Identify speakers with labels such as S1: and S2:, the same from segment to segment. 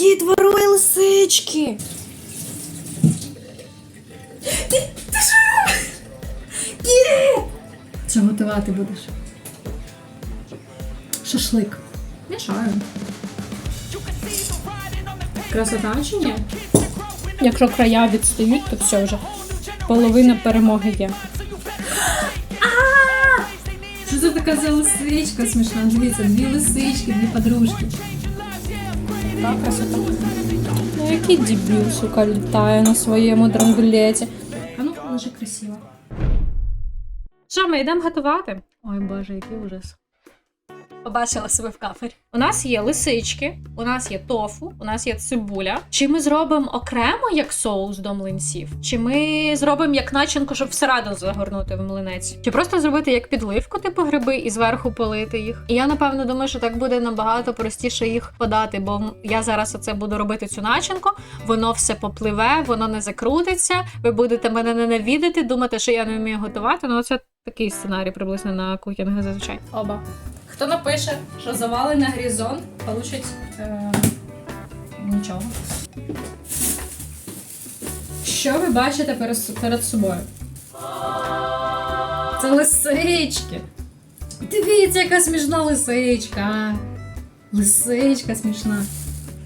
S1: Кіт ворує лисички. Ти, ти що? Кіт!
S2: Що готувати будеш? Шашлик. Мішаю. Красота чи ні? Якщо края відстають, то все вже. Половина перемоги є. Що це така за лисичка смішна? Дивіться, дві лисички, дві подружки. Така красота. Ну який дебіл, сука, літає на своєму дрангулеті. А ну, лежи красиво. Що, ми йдемо готувати? Ой боже, який ужас. Побачила себе в кафері. У нас є лисички, у нас є тофу, у нас є цибуля. Чи ми зробимо окремо як соус до млинців? Чи ми зробимо як начинку, щоб всередину загорнути в млинець? Чи просто зробити як підливку, типу гриби, і зверху полити їх? І я напевно думаю, що так буде набагато простіше їх подати, бо я зараз оце буду робити цю начинку, воно все попливе, воно не закрутиться. Ви будете мене ненавидити, думати, що я не вмію готувати. Ну, це такий сценарій приблизно на кухнях зазвичай. Оба. Хто напише, що завалений горизонт, получить е, нічого. Що ви бачите перед, собою? Це лисички. Дивіться, яка смішна лисичка. Лисичка смішна.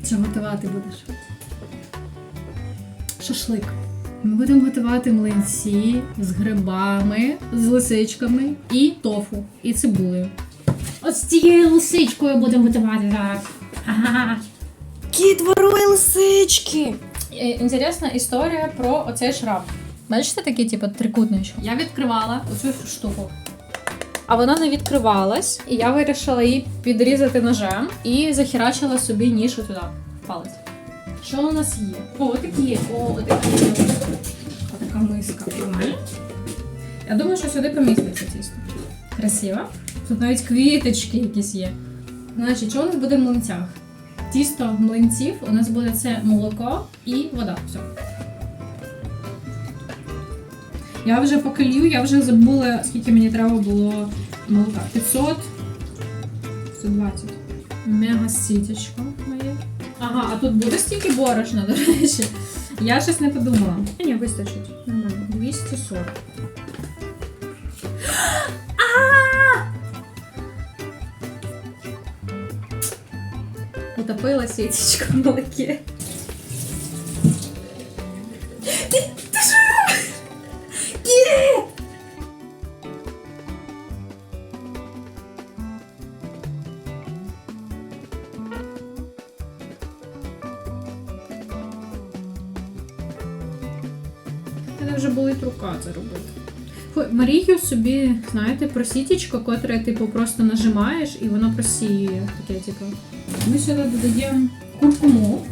S2: Що готувати будеш? Шашлик. Ми будемо готувати млинці з грибами, з лисичками і тофу, і цибулею. От з цією лисичкою будемо готувати зараз. Ага.
S1: Кіт ворує лисички.
S2: Е, Інтересна історія про оцей шрам. Бачите, такий, типу, трикутничок? Я відкривала оцю штуку. А вона не відкривалась, і я вирішила її підрізати ножем і захерачила собі ніж туди, в палець. Що у нас є? О, такі, о, такі. Така миска. Нормально? Я думаю, що сюди поміститься тісто. Красиво. Тут навіть квіточки якісь є. Значить, що у нас буде в млинцях? Тісто млинців у нас буде це молоко і вода. Все. Я вже покалію, я вже забула, скільки мені треба було молока. 500, 120. Мега сітечко моє. Ага, а тут буде стільки борошна, до речі. Я щось не подумала. Ні, вистачить. Нормально. 240. Утопила сітечку в молокі.
S1: Кіт!
S2: Мене вже болить рука це робити. Марію собі, знаєте, просітічко, котре типу просто нажимаєш і воно просіює. Таке, типу. Ми сюди додаємо куркуму.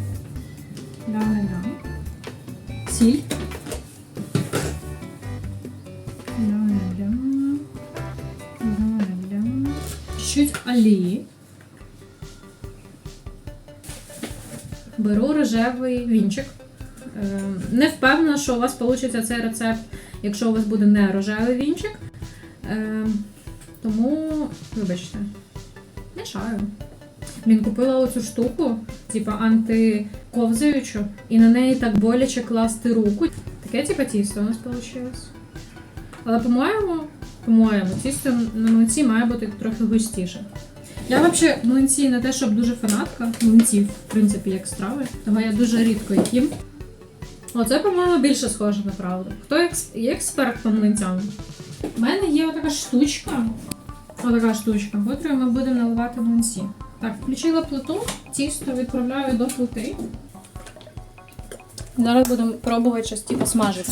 S2: Да-да-да. Сіль. Да-да-да. Чуть олії. Беру рожевий вінчик. Е, Не впевнена, що у вас вийде цей рецепт, якщо у вас буде не рожевий вінчик. Е, Тому, вибачте, мішаю. Він купила оцю штуку, типу антиковзаючу, і на неї так боляче класти руку. Таке типу тісто у нас вийшло. Але, по-моєму, по-моєму, тісто на млинці має бути трохи густіше. Я взагалі млинці не те, щоб дуже фанатка млинців, в принципі, як страви, тому я дуже рідко їх їм. Оце, по-моєму, більше схоже на правду. Хто є експерт по млинцям? У мене є отака штучка. Отака штучка, котрою ми будемо наливати млинці. Так, включила плиту, тісто відправляю до плити. Зараз будемо пробувати щось типу смажити.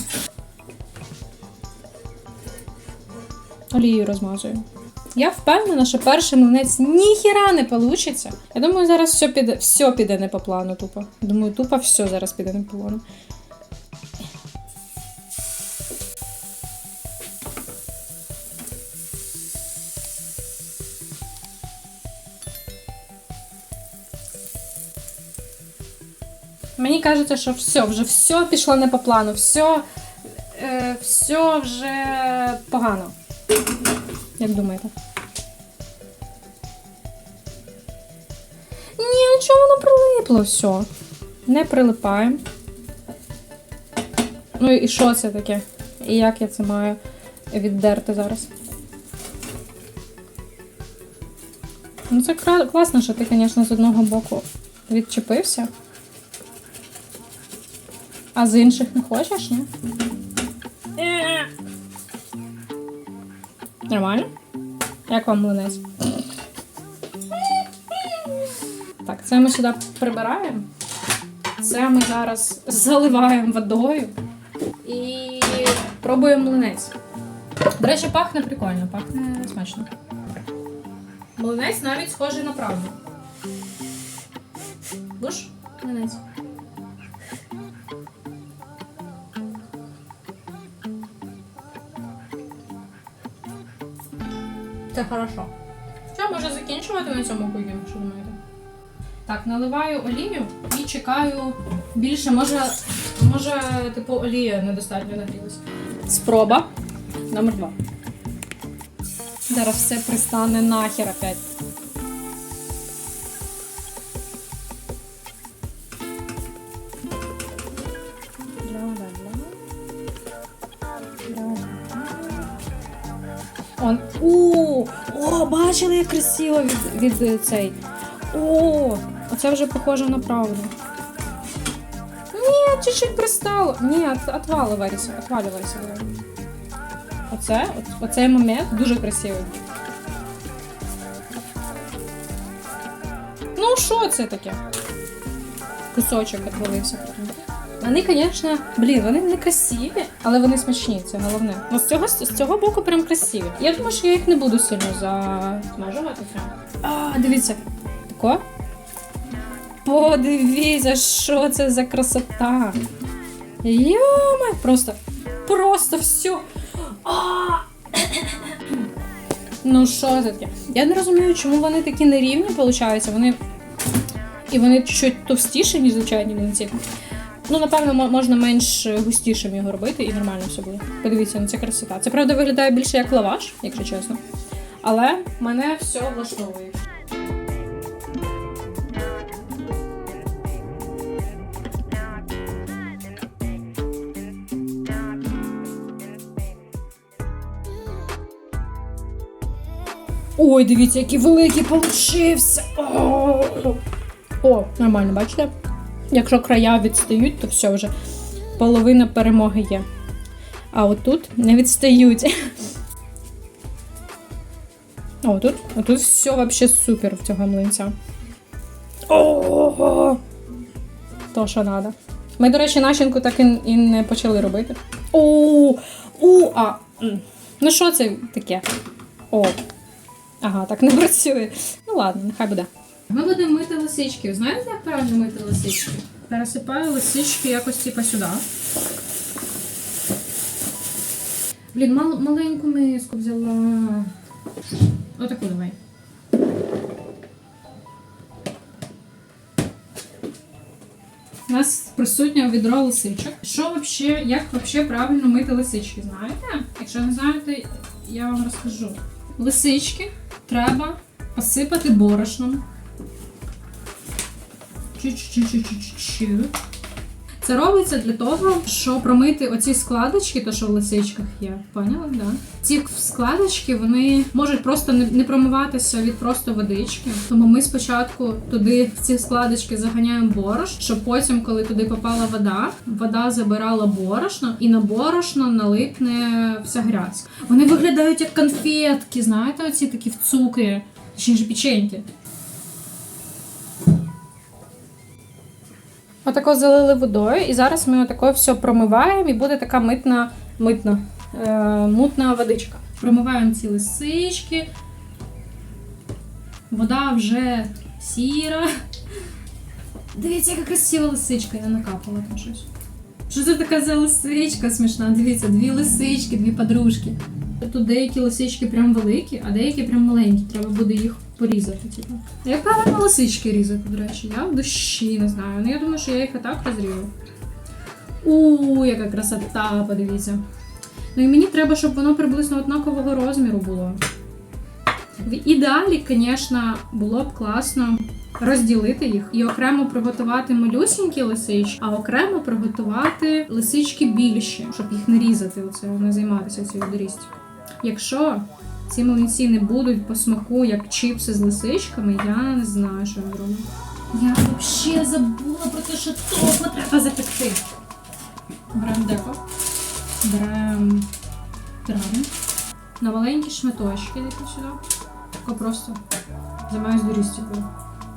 S2: Олією розмазую. Я впевнена, що перший млинець ніхіра не вийде. Я думаю, зараз все піде, все піде не по плану тупо. Думаю, тупо все зараз піде не по плану. Мені кажеться, що все, вже все пішло не по плану, все, е, все вже погано. Як думаєте? Ні, ну воно прилипло все? Не прилипаємо. Ну і що це таке? І як я це маю віддерти зараз? Ну це класно, що ти, звісно, з одного боку відчепився. А з інших не хочеш, ні? Нормально? Як вам млинець? Так, це ми сюди прибираємо. Це ми зараз заливаємо водою і пробуємо млинець. До речі, пахне прикольно, пахне смачно. Млинець навіть схожий на правду. Буш? Це хорошо. Що, може закінчувати на цьому кугі, що думаєте? Так, наливаю олію і чекаю більше, може, може, типу, олія недостатньо нагрілась. Спроба номер два. Зараз все пристане нахер опять. Он. У, о, бачили, як красиво від, від е, цей. О, оце вже похоже на правду. Ні, чуть-чуть пристало. Ні, от, отваливайся, отваливайся. Оце, оцей момент дуже красивий. Ну, що це таке? Кусочок відвалився. Вони, звісно, блін, вони не красиві, але вони смачні, це головне. Ну, з цього, з цього боку прям красиві. Я думаю, що я їх не буду сильно замажувати. А, дивіться. Тако. Подивіться, що це за красота. Йома, просто, просто все. А! Ну, що це таке? Я не розумію, чому вони такі нерівні, виходить. Вони. І вони чуть товстіші, ніж звичайні млинці. Ну, напевно, можна менш густішим його робити і нормально все буде. Подивіться на це красота. Це правда виглядає більше як лаваш, якщо чесно. Але мене все влаштовує. Ой, дивіться, який великий получився. О, О, нормально, бачите? Якщо края відстають, то все вже половина перемоги є. А отут не відстають. О, тут, отут все вообще супер в цього млинця. Ого! То, що треба. Ми, до речі, начинку так і, і не почали робити. О, а. Ну що це таке? О. Ага, так не працює. Ну ладно, нехай буде. Ми будемо мити лисички. Знаєте, як правильно мити лисички? Пересипаю лисички якось типа сюди. Блін, мал, маленьку миску взяла. Отаку давай. У нас присутнє відро лисичок. Що вообще, як вообще правильно мити лисички? Знаєте? Якщо не знаєте, я вам розкажу. Лисички треба посипати борошном. Це робиться для того, щоб промити оці складочки, то що в лисичках є. Поняли? Да? Ці складочки вони можуть просто не, промиватися від просто водички. Тому ми спочатку туди в ці складочки заганяємо борош, щоб потім, коли туди попала вода, вода забирала борошно, і на борошно налипне вся грязь. Вони виглядають як конфетки, знаєте, оці такі в цукрі, чи ж печеньки. Отако залили водою, і зараз ми отако все промиваємо, і буде така митна, митна, е, мутна водичка. Промиваємо ці лисички. Вода вже сіра. Дивіться, яка красива лисичка, я накапала там щось. Що це така за лисичка смішна? Дивіться, дві лисички, дві подружки. Тут деякі лисички прям великі, а деякі прям маленькі. Треба буде їх порізати. Типу. Як правильно лисички різати, до речі? Я в душі не знаю. Ну я думаю, що я їх і так розріжу. У, яка красота, подивіться. Ну і мені треба, щоб воно приблизно однакового розміру було. В ідеалі, звісно, було б класно розділити їх і окремо приготувати малюсінькі лисички, а окремо приготувати лисички більші, щоб їх не різати, оце не займатися цією дорістю. Якщо ці млинці не будуть по смаку як чіпси з лисичками, я не знаю, що я зроблю. Я взагалі забула про те, що тофу треба запекти. Беремо деко. Беремо траву. На маленькі шматочки йдете сюди. Тако просто займаюсь дорістікою.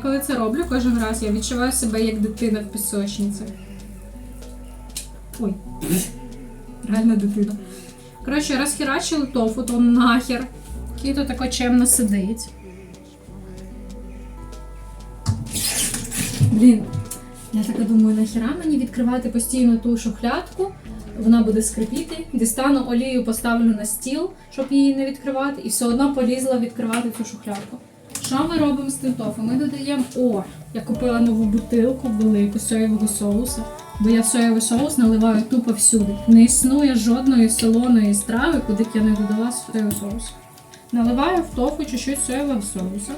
S2: Коли це роблю кожен раз, я відчуваю себе як дитина в пісочниці. Ой. Реальна дитина. Коротше, розхерачили тофу, то нахер. Який то тако чемно сидить. Блін, я така думаю, нахіра мені відкривати постійно ту шухлядку. Вона буде скрипіти. Дістану олію, поставлю на стіл, щоб її не відкривати, і все одно полізла відкривати цю шухлядку. Що ми робимо з тим тофу? Ми додаємо. О, я купила нову бутилку велику соєвого соусу, бо я соєвий соус наливаю тупо всюди. Не існує жодної солоної страви, куди б я не додала соєвий соус. Наливаю в тофу чуть-чуть соєвого соуса.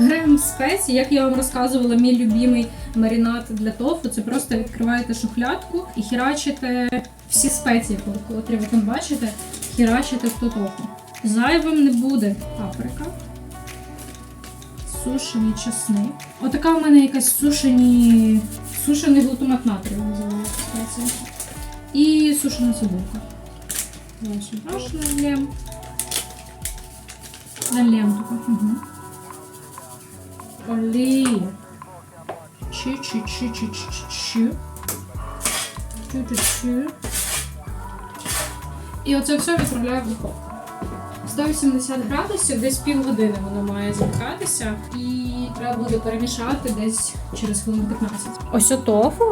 S2: Беремо спеції, як я вам розказувала, мій любимий маринад для тофу. Це просто відкриваєте шухлядку і хірачите всі спеції, котрі ви там бачите, хірачите в ту тофу. Зайвим не буде паприка, сушений чесник. Отака в мене якась сушені, сушений глутамат натрію називається. І сушена цибулка. Сюди ж нальємо. Нальємо таку. Угу. Олія. Чу-чу-чу-чу-чу-чу. Чу-чу-чу. І оце все відправляю в духовку. 180 градусів, десь півгодини воно має запікатися. І треба буде перемішати десь через хвилин 15. Ось о тофу,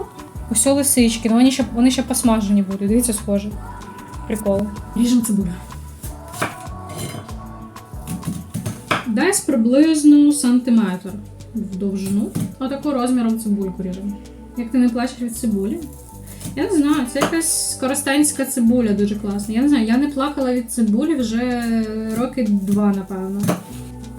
S2: ось о лисички. Ну вони ще, вони ще посмажені будуть. Дивіться, схоже. Прикол. Ріжемо цибулю. Десь приблизно сантиметр в довжину. Отаку розміром цибульку ріжемо. Як ти не плачеш від цибулі? Я не знаю, це якась коростенська цибуля дуже класна. Я не знаю, я не плакала від цибулі вже роки два, напевно.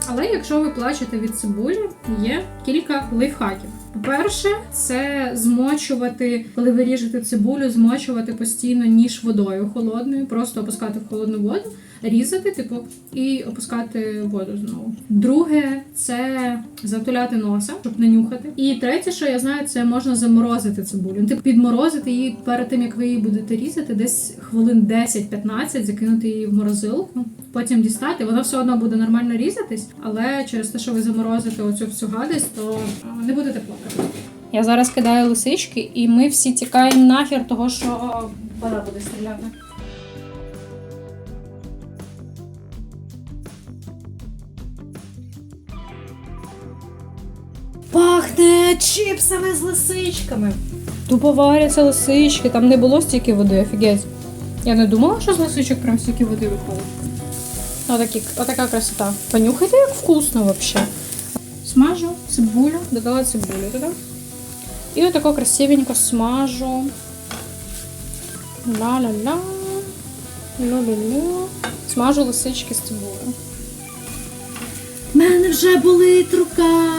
S2: Але якщо ви плачете від цибулі, є кілька лайфхаків. По-перше, це змочувати, коли ви ріжете цибулю, змочувати постійно ніж водою холодною, просто опускати в холодну воду, різати, типу, і опускати воду знову. Друге, це затуляти носа, щоб не нюхати. І третє, що я знаю, це можна заморозити цибулю. Типу підморозити її перед тим, як ви її будете різати, десь хвилин 10-15, закинути її в морозилку, потім дістати. Вона все одно буде нормально різатись, але через те, що ви заморозите оцю всю гадость, то не будете плакати. Я зараз кидаю лисички, і ми всі тікаємо нахер того, що вода буде стріляти.
S1: Пахне чіпсами з лисичками.
S2: Тупо варяться лисички, там не було стільки води, офігеть. Я не думала, що з лисичок прям стільки води виходить. Отакі, отака красота. Понюхайте, як вкусно взагалі. Смажу цибулю, додала цибулю туди. І отако красивенько смажу. Ла-ла-ла. Лю-лю-лю. Смажу лисички з цибулею.
S1: В мене вже болить рука.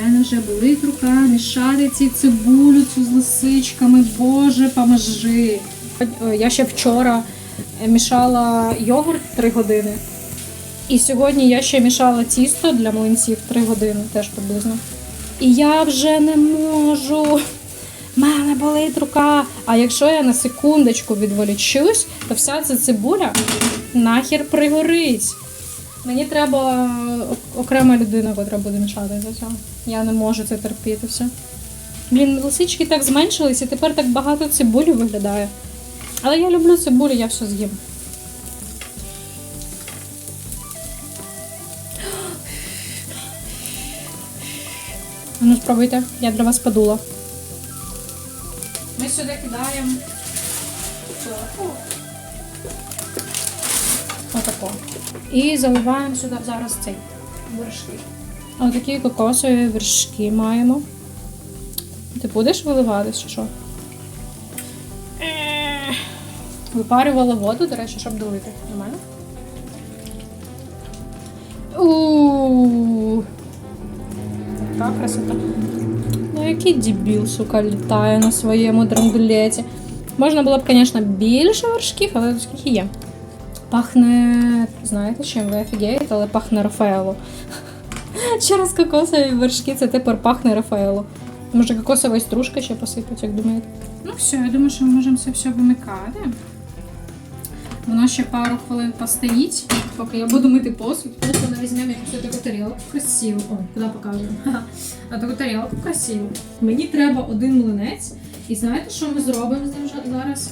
S2: У мене вже болить рука, мішати ці цибулю цю з лисичками. Боже, поможи. Е, Я ще вчора е, мішала йогурт 3 години. І сьогодні я ще мішала тісто для млинців 3 години, теж приблизно. І я вже не можу. В мене болить рука. А якщо я на секундочку відволічусь, то вся ця цибуля нахер пригорить. Мені треба окрема людина, яка буде мішати за цього. Я не можу це терпіти все. Блін, лисички так зменшились і тепер так багато цибулі виглядає. Але я люблю цибулю, я все з'їм. Ну, спробуйте, я для вас подула. Ми сюди кидаємо. Отако. І заливаємо сюди зараз цей вершки. Отакі кокосові вершки маємо. Ти будеш виливати чи що? Е, Випарювала воду, до речі, щоб долити. Нормально? У Така красота. Ну, який дебіл, сука, літає на своєму дранглеті. Можна було б, звісно, більше вершків, але скільки є. Пахне, знаєте чим, ви офігієте, але пахне Рафаело. Через кокосові вершки це тепер пахне Рафаело. Може, кокосова стружка ще посипать, як думаєте? Ну все, я думаю, що ми можемо це все вимикати. Воно ще пару хвилин постоїть, поки я буду мити посуд. Просто ми візьмемо якусь таку тарілку красиву. О, куди показуємо? А таку тарілку красиву. Мені треба один млинець. І знаєте, що ми зробимо з ним зараз?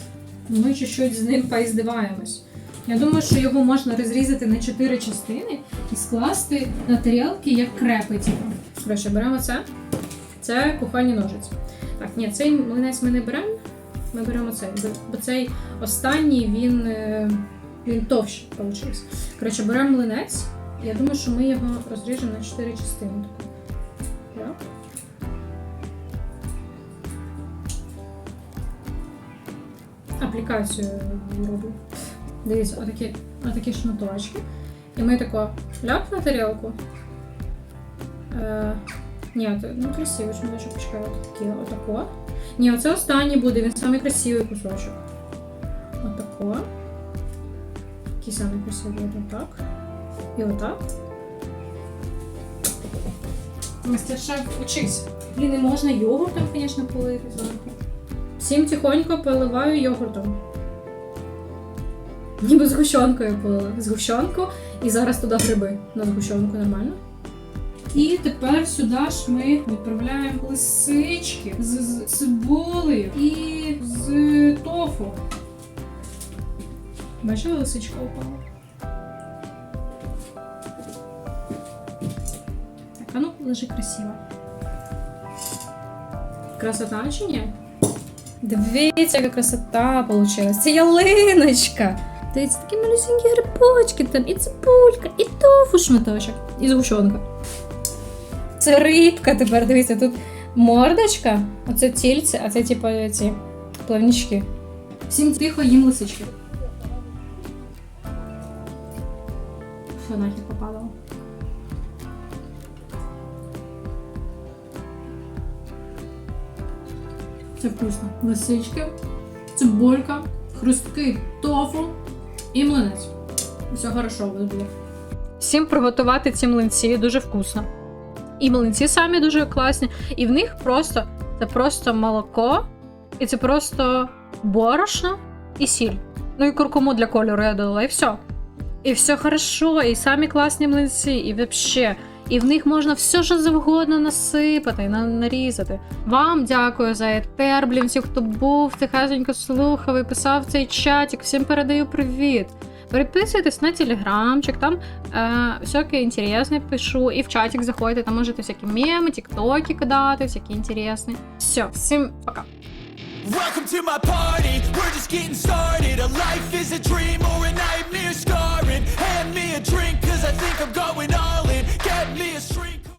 S2: Ми чуть-чуть з ним поіздиваємось. Я думаю, що його можна розрізати на чотири частини і скласти на тарілки як крепи. Типу. Коротше, беремо це. Це кухонні ножиці. Так, ні, цей млинець ми не беремо. Ми беремо цей, бо- цей останній він, е, він товщий вийшов. Коротше, беремо млинець. Я думаю, що ми його розріжемо на чотири частини. Так. Аплікацію роблю. Дивіться, отакі, отакі шматочки. І ми тако ляп на тарілку. Е, ні, ну красиво, шматочок почекаю, отакі, отако. Ні, оце останній буде, він самий красивий кусочок. Отако. Який самий красивий, отак. І отак. Мастер-шеф учись. Блін, не можна йогуртом, звісно, полити зверху. Всім тихонько поливаю йогуртом. Ніби згущенкою полила. Згущенку і зараз туди гриби на згущенку нормально. І тепер сюди ж ми відправляємо лисички з, з цибулею і з тофу. Бачили, лисичка упала. Так, а ну лежи красиво. Красота чи ні? Дивіться, яка красота вийшла. Це ялиночка. Дивіться, такі малюсенькі грибочки там, і цибулька, і тофу шматочок, і згущенка. Це рибка тепер, дивіться, тут мордочка, оце тільце, а це типу ці плавнички. Всім тихо їм лисички. Що нахер попадало? Це вкусно. Лисички, цибулька, хрусткий тофу і млинець. Все хорошо буде. Всім приготувати ці млинці дуже вкусно. І млинці самі дуже класні, і в них просто це просто молоко, і це просто борошно і сіль. Ну і куркуму для кольору я додала, і все. І все хорошо, і самі класні млинці, і взагалі. І в них можна все, що завгодно насипати, нарізати. Вам дякую за етер, блін, всіх, хто був, тихесенько слухав і писав цей чатик. Всім передаю привіт. Переписуйтесь на телеграмчик, там е, всяке інтересне пишу. І в чатик заходите, там можете всякі меми, тіктоки кидати, всякі інтересні. Все, всім пока.
S3: Welcome to my party, we're just getting started. A life is a dream or a nightmare scarring. Hand me a drink cause I think I'm going all in. Get me a